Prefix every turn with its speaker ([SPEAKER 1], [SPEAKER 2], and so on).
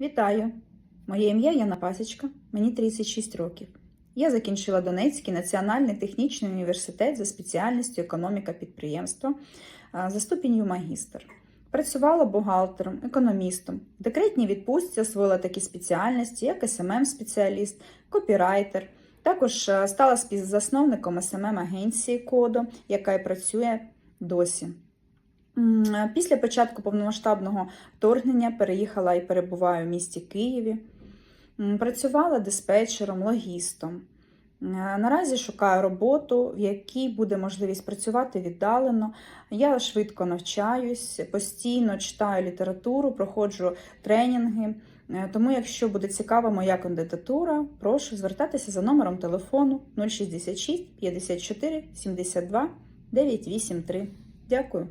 [SPEAKER 1] Вітаю! Моє ім'я Яна Пасічка, мені 36 років. Я закінчила Донецький національний технічний університет за спеціальністю економіка підприємства за ступінню магістр. Працювала бухгалтером, економістом. В декретній відпустці освоїла такі спеціальності, як СММ-спеціаліст, копірайтер. Також стала співзасновником СММ-агенції Кодо, яка і працює досі. Після початку повномасштабного вторгнення переїхала і перебуваю в місті Києві. Працювала диспетчером, логістом. Наразі шукаю роботу, в якій буде можливість працювати віддалено. Я швидко навчаюсь, постійно читаю літературу, проходжу тренінги. Е, Тому, якщо буде цікава моя кандидатура, прошу звертатися за номером телефону 066 54 72 983. Дякую.